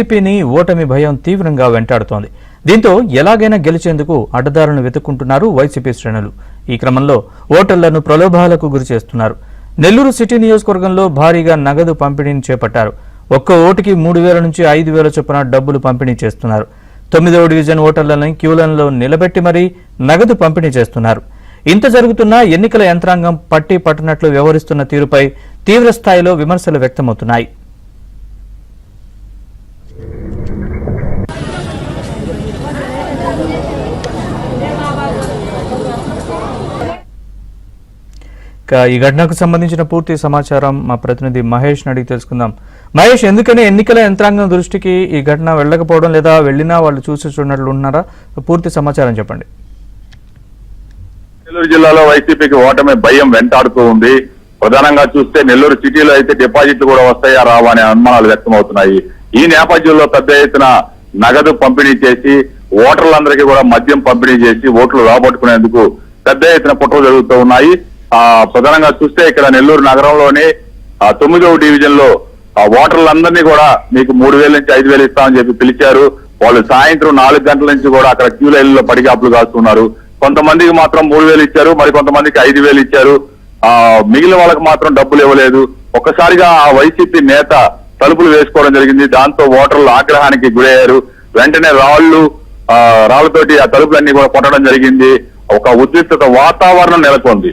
టీడీపీని ఓటమి భయం తీవ్రంగా వెంటాడుతోంది. దీంతో ఎలాగైనా గెలిచేందుకు అడ్డదారులను వెతుక్కుంటున్నారు వైసీపీ శ్రేణులు. ఈ క్రమంలో ఓటర్లను ప్రలోభాలకు గురి చేస్తున్నారు. నెల్లూరు సిటీ నియోజకవర్గంలో భారీగా నగదు పంపిణీని చేపట్టారు. ఒక్క ఓటుకి మూడు వేల నుంచి ఐదు వేల చొప్పున డబ్బులు పంపిణీ చేస్తున్నారు. తొమ్మిదవ డివిజన్ ఓటర్లను క్యూలన్లో నిలబెట్టి మరీ నగదు పంపిణీ చేస్తున్నారు. ఇంత జరుగుతున్నా ఎన్నికల యంత్రాంగం పట్టి పట్టనట్లు వ్యవహరిస్తున్న తీరుపై తీవ్రస్థాయిలో విమర్శలు వ్యక్తమవుతున్నాయి. ఇక ఈ ఘటనకు సంబంధించిన పూర్తి సమాచారం మా ప్రతినిధి మహేష్ అడిగి తెలుసుకుందాం. మహేష్ ఎందుకని ఎన్నికల యంత్రాంగం దృష్టికి ఈ ఘటన వెళ్ళకపోవడం లేదా వెళ్ళినా వాళ్ళు చూసి చూడనట్లు ఉన్నారా? పూర్తి సమాచారం చెప్పండి. నెల్లూరు జిల్లాలో వైసీపీకి ఓటమి భయం వెంటాడుతూ ఉంది. ప్రధానంగా చూస్తే నెల్లూరు సిటీలో అయితే డిపాజిట్లు కూడా వస్తాయా రావా అనే అనుమానాలు వ్యక్తమవుతున్నాయి. ఈ నేపథ్యంలో పెద్ద ఎత్తున నగదు పంపిణీ చేసి ఓటర్లందరికీ కూడా మద్యం పంపిణీ చేసి ఓట్లు రాబట్టుకునేందుకు పెద్ద ఎత్తున కుట్రలు జరుగుతూ ఉన్నాయి. ఆ ప్రధానంగా చూస్తే ఇక్కడ నెల్లూరు నగరంలోని తొమ్మిదవ డివిజన్లో ఆ ఓటర్లందరినీ కూడా మీకు మూడు వేల నుంచి ఐదు వేలు ఇస్తామని చెప్పి పిలిచారు. వాళ్ళు సాయంత్రం నాలుగు గంటల నుంచి కూడా అక్కడ క్యూ లైన్లో పడిగాపులు కాస్తున్నారు. కొంతమందికి మాత్రం మూడు వేలు ఇచ్చారు మరి కొంతమందికి ఐదు వేలు ఇచ్చారు. ఆ మిగిలిన వాళ్ళకి మాత్రం డబ్బులు ఇవ్వలేదు. ఒక్కసారిగా ఆ వైసీపీ నేత తలుపులు వేసుకోవడం జరిగింది. దాంతో ఓటర్లు ఆగ్రహానికి గురయ్యారు. వెంటనే రాళ్ళు ఆ రాళ్ళతోటి ఆ తలుపులన్నీ కూడా కొట్టడం జరిగింది. ఒక ఉద్రిక్తత వాతావరణం నెలకొంది.